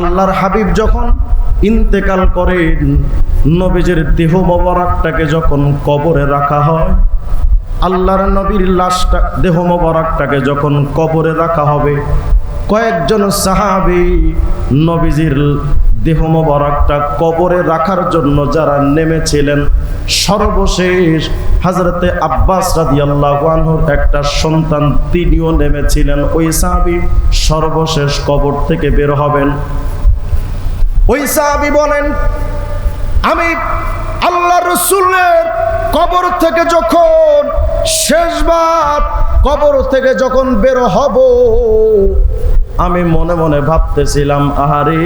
আল্লাহর হাবিব যখন ইন্তেকাল করেন নবীজের দেহ মোবারকটাকে যখন কবরে রাখা হয়, আল্লাহর নবীর লাশটা, দেহ মোবারকটাকে যখন কবরে রাখা হবে, কয়েকজন সাহাবি নবীজির দেহ মোবারকটা কবরে রাখার জন্য যারা নেমেছিলেন, সর্বশেষ হাজরতে আব্বাস রাদিয়াল্লাহু আনহুর একটা সন্তান তিনিও নেমেছিলেন। ওই সাহাবি সর্বশেষ কবর থেকে বের হবেন। ওই সাহাবি বলেন, আমি আল্লাহ রসুলের কবর থেকে যখন শেষবার কবর থেকে যখন বের হব, আমি মনে মনে ভাবতেছিলাম, আহারে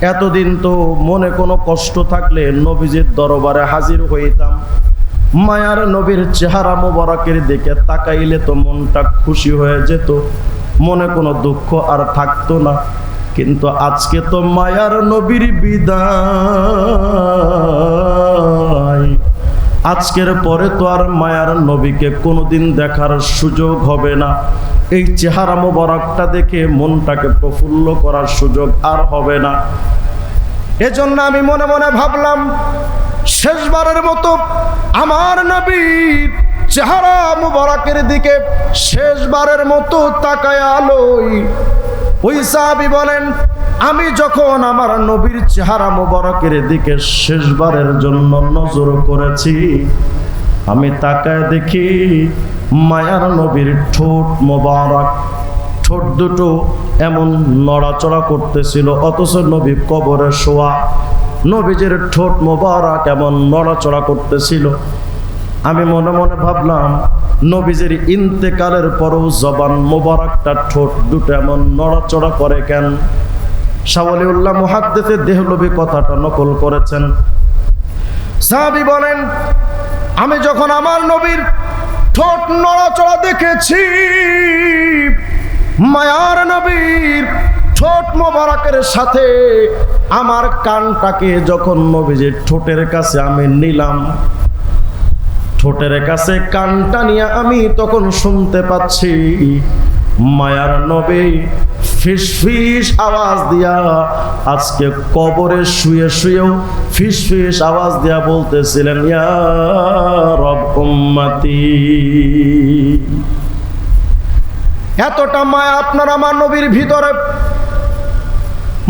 এতদিন তো মনে কোনো কষ্ট থাকলে নবীজির দরবারে হাজির হইতাম। মায়ার নবীর চেহারা মোবারকের দিকে তাকাইলে তো মনটা খুশি হয়ে যেত। মনে কোনো দুঃখ আর থাকতো না। কিন্তু আজকে তো মায়ার নবীর বিদায়। আজকের পরে তো আর মায়ার নবীকে কোনোদিন দেখার সুযোগ হবে না। এই চেহারা মোবারকটা দেখে মনটাকে প্রফুল্ল করার সুযোগ আর হবে না। এজন্য আমি মনে মনে ভাবলাম, শেষবারের মতো আমার নবীর চেহারা মুবারকের দিকে শেষবারের মতো তাকায় আলোই ওই সাহাবি বলেন, আমি যখন আমার নবীর চেহারা মোবারকের দিকে শেষবারের জন্য নজর করেছি, আমি তাকায় দেখি মায়ার নবীর ঠোঁট মোবারক। ঠোঁট দুটো এমন নড়াচড়া করতেছিল, অথচ নবী কবরে শোয়া। নবীজের ঠোঁট মোবারক এমন নড়াচড়া করতেছিল আমি মনে মনে ভাবলাম, নবীজের ইন্তেকালের পরও জবান মোবারকটা ঠোঁট দুটো এমন নড়াচড়া করে কেন? শাওয়ালিউল্লাহ মুহাদ্দিসের দেহলবী কথাটা নকল করেছেন। সাহাবি বলেন, আমি যখন আমার নবীর ঠোঁট নড়াচড়া দেখেছি, মায়ার নবীর ঠোঁট মোবারকের সাথে আমার কানটাকে যখন নবীজির ঠোঁটের কাছে আমি নিলাম ঠোঁটের কাছে কানটা নিয়ে আমি তখন শুনতে পাচ্ছি মায়ার নবী ফিস ফিস আওয়াজ দিয়া আজকে কবরে শুয়ে শুয়েও ফিস ফিস আওয়াজ দিয়া বলতেছিলেন, ইয়া এতটা মায়া আপনার আমার নবীর ভিতরে।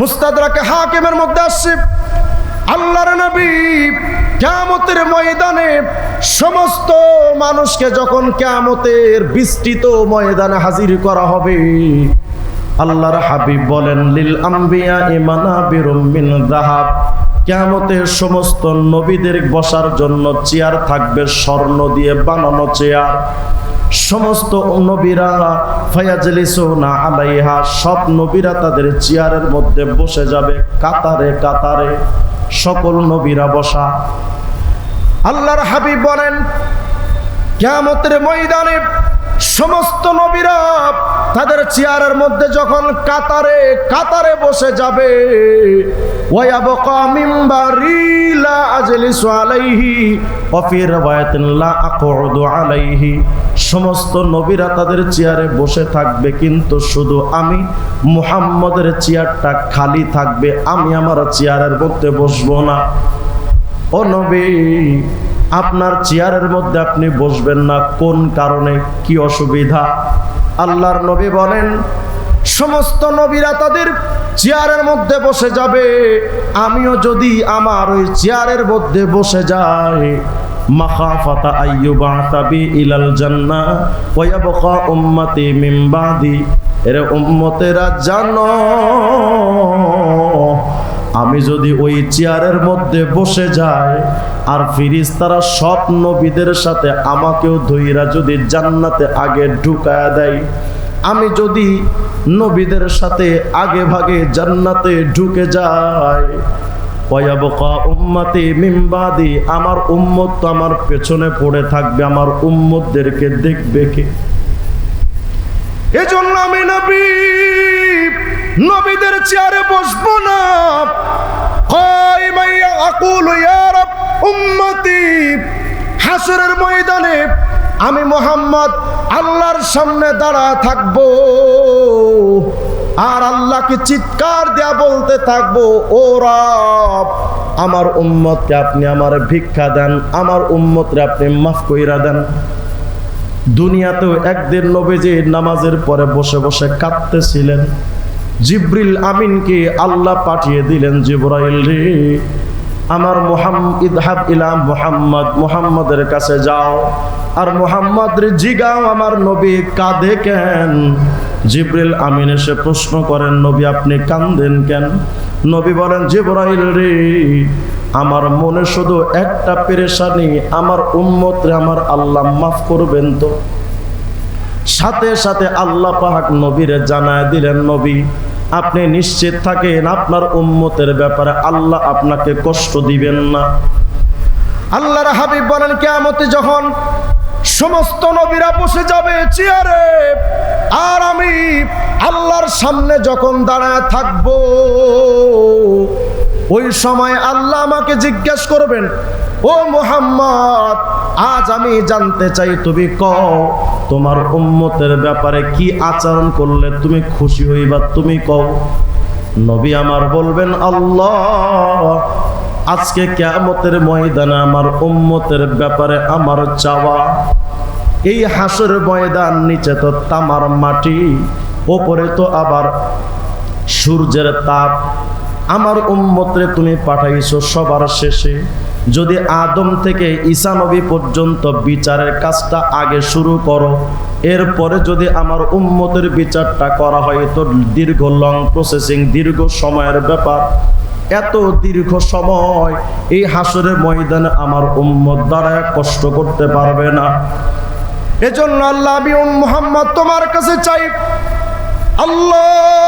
মুস্তাদরাকে হাকিমের মধ্যে আসছে। আল্লাহর নবী কেয়ামতের ময়দানে সমস্ত মানুষকে যখন কেয়ামতের বিস্তৃত ময়দানে হাজির করা হবে, আল্লাহর হাবিব বলেন, লিল আম্বিয়া ইমানা বিরমিন দাহাব কেয়ামতের সমস্ত নবীদের বসার জন্য চেয়ার থাকবে স্বর্ণ দিয়ে বানানো চেয়ার। সমস্ত নবীরা, ফায়াজলিসুনা আলাইহা, সব নবীরা তাদের চেয়ারের মধ্যে বসে যাবে, কাতারে কাতারে সকল নবীরা বসা। আল্লাহর হাবিব বলেন, কেয়ামতের ময়দানে সমস্ত নবীরা তাদের চেয়ারের মধ্যে যখন কাতারে কাতারে বসে যাবে সমস্ত নবীরা তাদের চেয়ারে বসে থাকবে, কিন্তু শুধু আমি, মুহাম্মদের চেয়ারটা খালি থাকবে, আমি আমার চেয়ারের মধ্যে বসবো না। ও নবী, আপনার চেয়ারের মধ্যে আপনি বসবেন না। কোন কারণে? কি অসুবিধা? আল্লাহর নবী বলেন, সমস্ত নবীরা তাদের চেয়ারের মধ্যে বসে যাবে। আমিও যদি আমার ওই চেয়ারের মধ্যে বসে যাই, মাখাফাতা জানো আমি যদি ওই চেয়ারের মধ্যে বসে যাই, আর ফিরিস তারা সব নবীদের সাথে আমাকেও ধৈরা যদি জান্নাতে আগে ঢুকায়া দেয়, আমি যদি নবীদের সাথে আগে ভাগে জান্নাতে ঢুকে যাই উম্মাতি মিম্বাদি আমার উম্মত তো আমার পেছনে পড়ে থাকবে, আমার উম্মতদেরকে দেখবে কে? এজন্য আমি নবী নবীদের চেয়ারে বসবো না। ইয়া রাব উম্মতি। হাসরের ময়দানে আমি মোহাম্মদ আল্লাহর সামনে দাঁড়া থাকব। আর আল্লাহকে চিৎকার দেয়া বলতে থাকব, ও রব, আমার উম্মতকে আপনি আমার ভিক্ষা দেন, আমার উম্মতরে আপনি মাফ কইরা দেন। দুনিয়াতেও একদিন নবীজি নামাজের পরে বসে বসে কাঁদতেছিলেন। জিব্রিল আমিনকে আল্লাহ পাঠিয়ে দিলেন, জিব্রাইল রে, আমার ইদহাব ইলাম মোহাম্মদ, মোহাম্মদের কাছে যাও। আর মোহাম্মদ রে, জিগাও আমার নবী, কাঁদে কেন? জিব্রিল আমিন এসে প্রশ্ন করেন, নবী আপনি কান্দেন কেন? নবী বলেন, জিব্রাইল রে, আমার মনে শুধু একটা পেরেশানি, আমার উম্মত রে, আমার আল্লাহ মাফ করবেন তো। সাথে সাথে আল্লাহ পাহাক নবীরে জানায় দিলেন, নবী, আপনি নিশ্চিত থাকেন আপনার উম্মতের ব্যাপারে আল্লাহ আপনাকে কষ্ট দিবেন না। আল্লাহর হাবিব বলেন, কেয়ামতে যখন সমস্ত নবীরা বসে যাবে চেয়ারে, আর আমি আল্লাহর সামনে যখন দাঁড়ায় থাকব ওই সময় আল্লাহ আমাকে জিজ্ঞেস করবেন, ও মোহাম্মদ, আজ আমি জানতে চাই তুমি কও, তোমার উম্মতের ব্যাপারে কি আচরণ করলে তুমি খুশি হইবা তুমি কও? নবী আমার বলবেন, আল্লাহ, আজকে কেয়ামতের ময়দানে আমার উম্মতের ব্যাপারে আমার চাওয়া, এই হাসর ময়দান নিচে তো তামার মাটি, ওপরে তো আবার সূর্যের তাপ আমার উম্মতরে তুমি পাঠাইছো সবার শেষে। যদি আদম থেকে ঈসা নবী পর্যন্ত বিচারের কাজটা আগে শুরু করো, এরপরে যদি আমার উম্মতের বিচারটা করা হয় তো দীর্ঘ লং প্রসেসিং দীর্ঘ সময়ের ব্যাপার, এত দীর্ঘ সময় এই হাসরের ময়দানে আমার উম্মত দ্বারা কষ্ট করতে পারবে না। এজন্য আল্লাহ আমি মোহাম্মদ তোমার কাছে চাই, আল্লাহ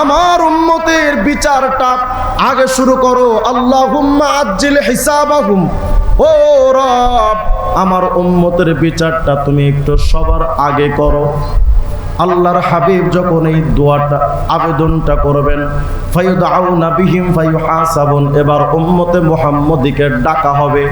আমার উন্মতের বিচারটা আগে শুরু করো। আল্লাহ ও রব, আমার উন্মতের বিচারটা তুমি একটু সবার আগে করো। আল্লাহর হাবিব যখন এই দোয়াটা, আবেদনটা করবেন এবার উম্মতে মুহাম্মদিকে ডাকা হবে।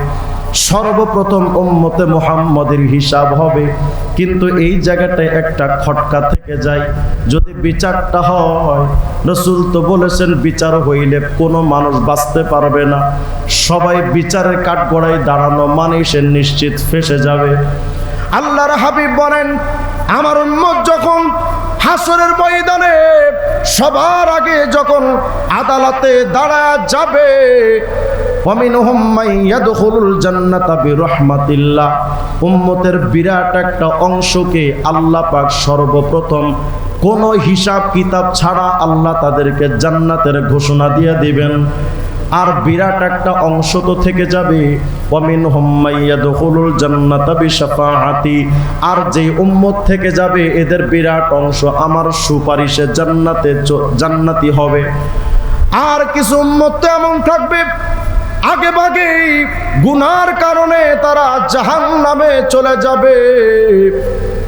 সর্বপ্রথম উম্মতে মোহাম্মদের হিসাব হবে। কিন্তু এই জায়গাটায় একটা খটকা থেকে যায়। যদি বিচারটা হয়, রসুল তো বলেছেন, বিচার হইলে কোনো মানুষ বাঁচতে পারবে না। সবাই বিচারের কাঠগড়ায় দাঁড়ানো মানে সে নিশ্চিত ফেসে যাবে। আল্লাহর হাবিব বলেন আমার উন্মত যখন হাসরের ময়দানে সবার আগে যখন আদালতে দাঁড়া যাবে উম্মতের বিরাট একটা অংশকে আল্লাহ পাক সর্বপ্রথম কোন হিসাব কিতাব ছাড়া আল্লাহ তাদেরকে জান্নাতের ঘোষণা দিয়ে দিবেন। আর বিরাট একটা অংশ তো থেকে যাবে। অমিন হোম্মাইয়া দখলুল জান্নাতা বিশাফাহাতি আর যে উম্মত থেকে যাবে, এদের বিরাট অংশ আমার সুপারিশে জান্নাতে জান্নাতি হবে। আর কিছু উম্মত তো এমন থাকবে, আগে ভাগে গুনার কারণে তারা জাহান নামে চলে যাবে।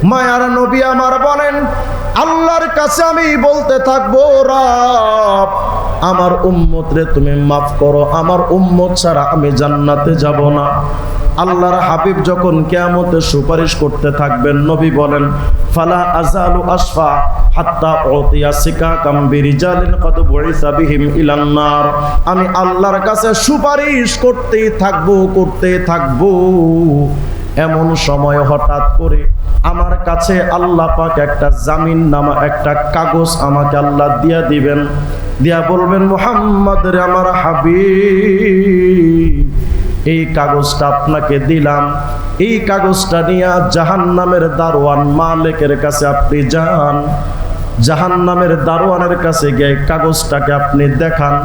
মায়ার নবী আমার বলেন, আল্লাহর কাছে আমি বলতে থাকব, রাব আমার উম্মত রে তুমি মাফ করো, আমার উম্মত ছাড়া আমি জান্নাতে যাব না। আল্লাহর হাবিব যখন কেয়ামতে সুপারিশ করতে থাকবেন, নবী বলেন, ফালা আজালু আসফা হাত্তা উতিয়া সিকা কাম বিরিজালিন কদ বুইসা বিহিম ইলান নার। আমি আল্লাহর কাছে সুপারিশ করতেই থাকব করতেই থাকব। এমন সময় হঠাৎ করে আমার কাছে আল্লাহ পাক একটা জামিন নামা একটা কাগজ আমাকে আল্লাহ দিয়া দিবেন। দিয়া বলবেন, মোহাম্মদ রে আমার হাবি এই কাগজটা আপনাকে দিলাম। এই কাগজটা নিয়ে জাহান নামের দারোয়ান মালিকের কাছে আপনি যান। জাহান নামের দারোয়ানের কাছে গিয়ে কাগজটাকে আপনি দেখান।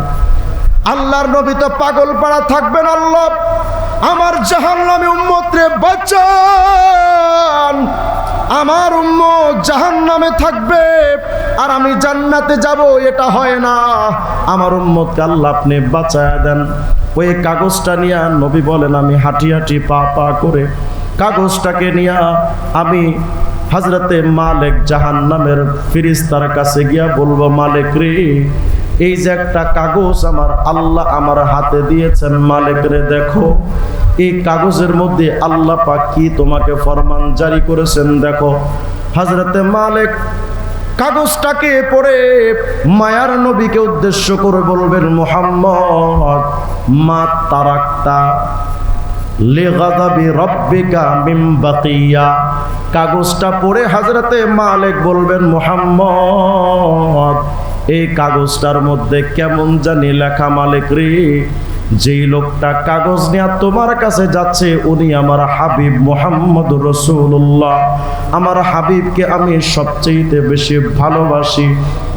আল্লাহর নবী তো পাগল পাড়া থাকবেন, আল্লাহ। আমার জাহান নামে উম্মতরে বাঁচান। আমার উম্মত জাহান নামে থাকবে। আর আমি জান্নাতে যাব, এটা হয় না। আমার উম্মতকে আল্লাহ আপনি বাঁচায় দেন। ওই কাগজটা নিয়ে নবী বলেন, আমি হাঁটি হাঁটি পা পা করে কাগজটাকে নিয়ে আমি হজরতে মালিক জাহান নামের ফিরিস্তার কাছে গিয়া বলব, মালিক রে, এই যে একটা কাগজ আমার আল্লাহ আমার হাতে দিয়েছেন, মালিক রে, দেখো, এই কাগজের মধ্যে আল্লাহ পাক কি তোমাকে ফরমান জারি করেছেন, দেখো। হজরতে মালিক কাগজটাকে পড়ে মায়ার নবীকে উদ্দেশ্য করে বলবেন, মোহাম্মদ, মা তারাক্তা লেগাদাবি রব্বিকা কাগজটা পড়ে হাজরাতে মালিক বলবেন, মোহাম্মদ, এই কাগজটার মধ্যে কেমন জানি লেখা মালিক রে যেই লোকটা কাগজ নিয়ে তোমার কাছে যাচ্ছে, উনি আমার হাবিব মোহাম্মদ রসুল্লাহ আমার হাবিবকে আমি সবচেয়ে বেশি ভালোবাসি।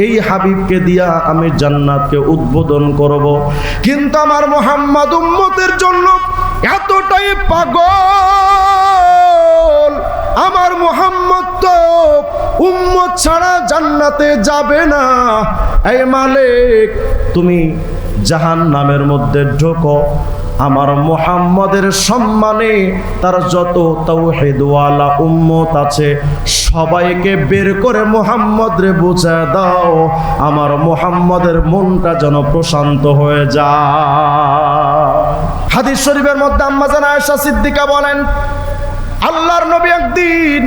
এই হাবিবকে দিয়া আমি জান্নাতকে উদ্বোধন করব। কিন্তু আমার মোহাম্মদ উম্মতের জন্য এতটাই পাগল। আমার মোহাম্মদ তো উম্মত ছাড়া জান্নাতে যাবে না। এই মালিক, তুমি জাহান নামের মধ্যে ঢোকো। আমার মোহাম্মদের সম্মানে তার যত তৌহিদওয়ালা উম্মত আছে, সবাইকে বের করে মোহাম্মদ রে বুঝা দাও। আমার মোহাম্মদের মনটা যেন প্রশান্ত হয়ে যায়। হাদিস শরীফের মধ্যে আম্মাজান আয়েশা সিদ্দিকা বলেন, আল্লাহর নবী একদিন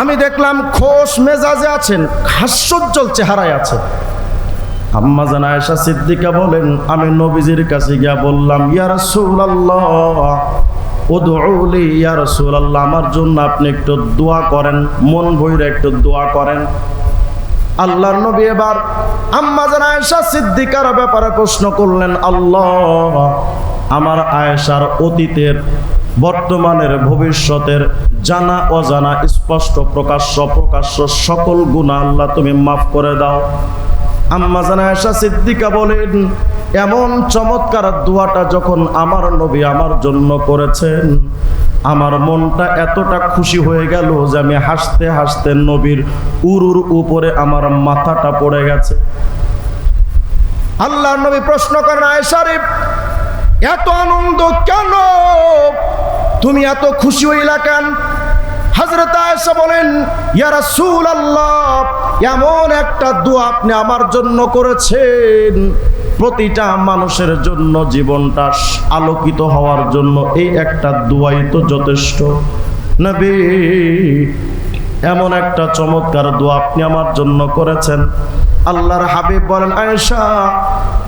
আমি দেখলাম খোশ মেজাজে আছেন, হাস্যোজ্জ্বল চেহারায় আছে। আম্মা জান আয়েশা সিদ্দিকা বলেন, আমি নবীজির কাছে গিয়া বললাম, ইয়া রাসূলুল্লাহ উদউলি ইয়া রাসূলুল্লাহ, আমার জন্য আপনি একটু দোয়া করেন, মন ভইরে একটু দোয়া করেন। আল্লাহর নবী এবার আম্মা জান আয়েশা সিদ্দিকার ব্যাপারে প্রশ্ন করলেন, আল্লাহ, আমার আয়েশার অতীতের, বর্তমানের, ভবিষ্যতের জানা, অজানা, স্পষ্ট, প্রকাশ্য প্রকাশ্য সকল গুণা আল্লাহ তুমি মাফ করে দাও। আম্মা জানা আয়েশা সিদ্দিকা বলেন, এমন চমৎকার দোয়াটা যখন আমার নবী আমার জন্য করেছেন, আমার মনটা এতটা খুশি হয়ে গেল যে আমি হাসতে হাসতে নবীর উরুর উপরে আমার মাথাটা পড়ে গেছে। আল্লাহ নবী প্রশ্ন করেন আয়েশারে এত আনন্দ কেন? তুমি এত খুশি হইলা কেন? হজরত আয়েশা বলেন, ইয়া রাসূলুল্লাহ, এমন একটা দোয়া আপনি আমার জন্য করেছেন। প্রতিটা মানুষের জন্য জীবনটা আলোকিত হওয়ার জন্য এই একটা দোয়াই তো যথেষ্ট। নবী, এমন একটা চমৎকার দোয়া আপনি আমার জন্য করেছেন। আল্লাহর হাবিব বলেন, আয়েশা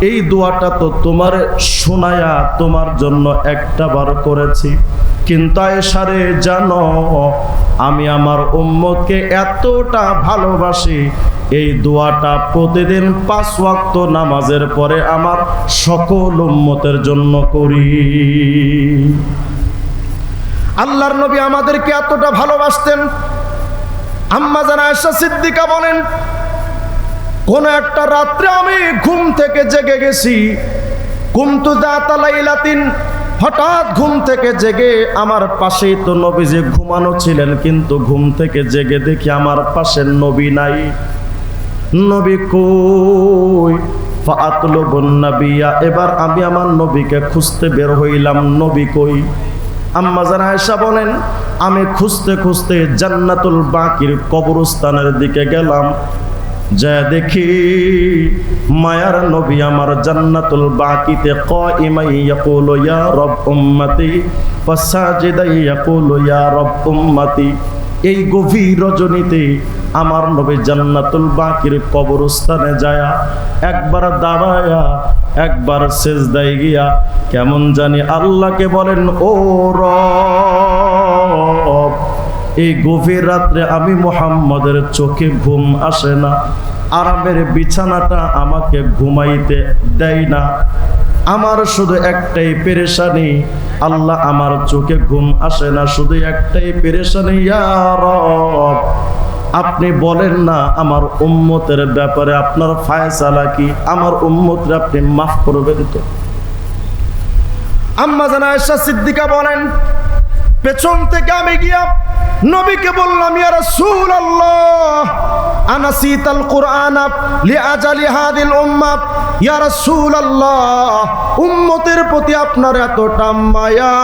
এই দোয়াটা তো তোমার শোনায়া তোমার জন্য একটা বার করেছি। কিন্তু আয়েশারে, জানো, আমি আমার উম্মতকে এতটা ভালোবাসি, এই দোয়াটা প্রতিদিন পাঁচ ওয়াক্ত নামাজের পরে আমার সকল উম্মতের জন্য করি। আল্লাহর নবী আমাদেরকে এতটা ভালোবাসতেন। আম্মা জানা আয়েশা সিদ্দিকা বলেন কোন একটা রাত্রে আমি ঘুম থেকে জেগে গেছি। কুমতু দাতালাইলাতিন হঠাৎ ঘুম থেকে জেগে আমার পাশেই তো নবী যে ঘুমানো ছিলেন, কিন্তু ঘুম থেকে জেগে দেখি আমার পাশে নবী নাই। নবী কই? ফাতলুবুন নাবিয়া, এবার আমি আমার নবীকে খুঁজতে বের হইলাম। নবী কই? আম্মা জানা আয়েশা বলেন, আমি খুঁজতে খুঁজতে জান্নাতুল বাকির কবরস্থানের দিকে গেলাম। যা দেখি মায়ার নবী আমার জান্নাতুল বাকিতে উম্মতি। এই গভীর রজনীতে আমার নবী জান্নাতুল বাকির কবরস্থানে যায়া একবার দাঁড়ায়া, একবার সেজদায় গিয়া কেমন জানি আল্লাহকে বলেন, ও রব এই গভীর রাত্রে আমি মোহাম্মদের চোখে ঘুম আসে না। আরামের বিছানাটা আমাকে ঘুমাইতে দেয় না। আমার শুধু একটাই পেরেশানি, আল্লাহ আমার চোখে ঘুম আসে না। শুধু একটাই পেরেশানি আপনি বলেন না আমার উম্মতের ব্যাপারে আপনার ফায়সালা কি? আমার উম্মতরে আপনি মাফ করবেন তো। আম্মা জানা সিদ্দিকা বলেন পেছন থেকে আমি গিয়া নবীকে বললাম, ইয়া রাসূলুল্লাহ আনা সীতাল কুরআন লি আজালি হাদিল উম্মাহ? ইয়া রাসূলুল্লাহ, উম্মতের প্রতি আপনার এতটা মায়া।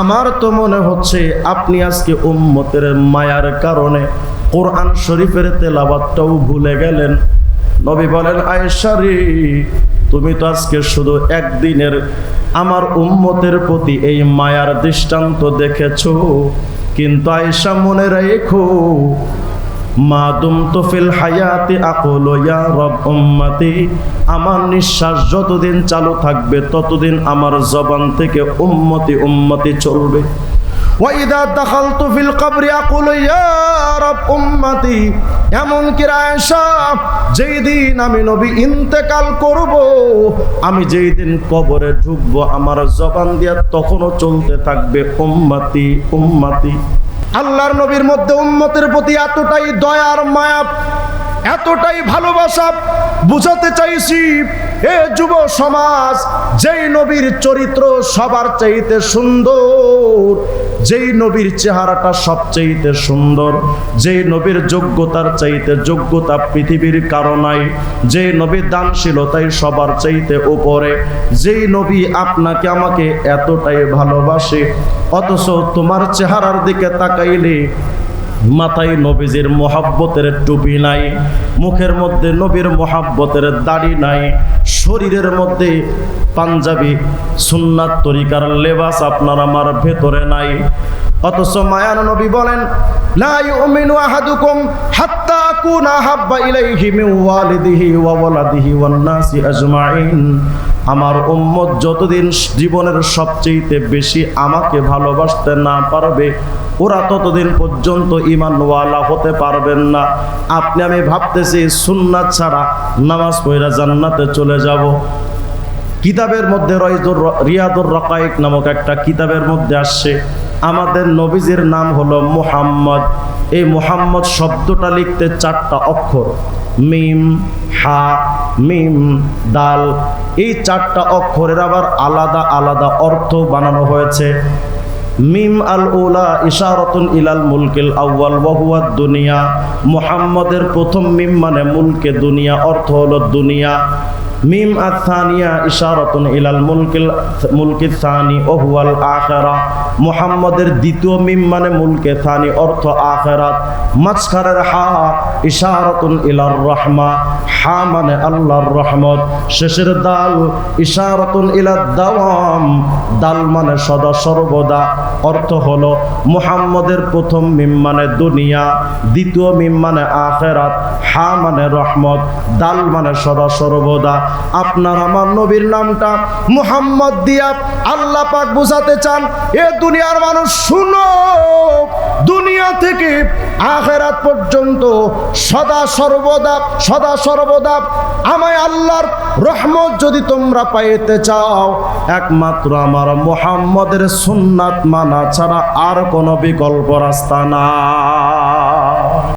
আমার তো মনে হচ্ছে আপনি আজকে উম্মতের মায়ার কারণে কোরআন শরীফের তেলাবাতটাও ভুলে গেলেন। নবী বলেন, আয়েশা রে, তুমি তো আজকে শুধু একদিনের আমার উম্মতের প্রতি এই মায়ার দৃষ্টান্ত দেখেছ। কিন্তু আয়েশা মনে রেখো মা দুমতু ফিল হায়াতি আকুলু ইয়া রব উম্মতি। আমার নিঃশ্বাস যতদিন চালু থাকবে, ততদিন আমার জবান থেকে উম্মতি উম্মতি চলবে। ওয়াইদা দাখালতু ফিল কবরি আকুলু ইয়া রব উম্মতি এমন কি রায়সা যেই দিন আমি নবী ইন্তেকাল করব, আমি যেই দিন কবরে ঢুকবো, আমার জবান দিয়া তখনও চলতে থাকবে উম্মতি উম্মতি। আল্লাহর নবীর মধ্যে উম্মতের প্রতি এতটাই দয়ার মায়া, এতটাই ভালোবাসা বুঝাতে চাইছি, এ যুব সমাজ, যেই নবীর চরিত্র সবার চাইতে সুন্দর যেই নবীর চেহারাটা সবচেয়ে সুন্দর, যেই নবীর যোগ্যতার চাইতে যোগ্যতা পৃথিবীর কারণাই যে নবীর দানশীলতাই সবার চাইতে উপরে, যেই নবী আপনাকে আমাকে এতটাই ভালোবাসে, অথচ তোমার চেহারার দিকে তাকাইলে মাথায় নবীজির মোহাব্বতের টুপি নাই, মুখের মধ্যে নবীর মোহাব্বতের দাড়ি নাই, শরীরের মধ্যে পাঞ্জাবি, সুন্নাত তরিকার লেবাস আপনার আমার ভেতরে নাই। অথচ মায়ান নবী বলেন হাব্বা নাসি আমার উম্মত যতদিন জীবনের সবচেয়ে বেশি আমাকে ভালোবাসতে না পারবে, ওরা ততদিন পর্যন্ত ইমানওয়ালা হতে পারবেন না। আপনি, আমি ভাবতেছি সুন্নাত ছাড়া নামাজ পড়া জান্নাতে চলে যাব। কিতাবের মধ্যে রয়দুর রিয়াদুর রকাইক নামক একটা কিতাবের মধ্যে আসছে। আমাদের নবীজির নাম হলো মুহাম্মদ। এই মুহাম্মদ শব্দটা লিখতে চারটা অক্ষর। মিম, হা, মিম, দাল। এই চারটা অক্ষরের আবার আলাদা আলাদা অর্থ বানানো হয়েছে। মিম আল উলা ইশারতুন ইলাল মুলকিল আউয়াল ওয়াহুয়া দুনিয়া। মুহাম্মদের প্রথম মিম মানে মুলকে দুনিয়া, অর্থ হলো দুনিয়া। মিম আথানিয়া ইশারতুন ইলাল মুলকিল মুলকি থানি ওহুয়াল আখেরা। মুহাম্মদের দ্বিতীয় মিম মানে মুলকে থানি অর্থ আখেরাত। মাঝখানের হা ইশারতুন ইলার রহমা, হা মানে আল্লাহর রহমত। শেষের দাল ইশারতুন ইলাদ দাওয়াম, দাল মানে সদা সর্বদা। অর্থ হলো মুহাম্মদের প্রথম মিম মানে দুনিয়া, দ্বিতীয় মিম মানে আখেরাত, হা মানে রহমত, দাল মানে সদা সর্বদা। আপনার আমার নবীর নামটা মুহাম্মদ দিয়া আল্লাহ পাক বুঝাতে চান। এ দুনিয়ার মানুষ শুনো, দুনিয়া থেকে আখেরাত পর্যন্ত সদা সর্বদা সদা সর্বদা আমায় আল্লাহর রহমত যদি তোমরা পাইতে চাও, একমাত্র আমার মোহাম্মদের সুন্নাত মানা ছাড়া আর কোনো বিকল্প রাস্তা না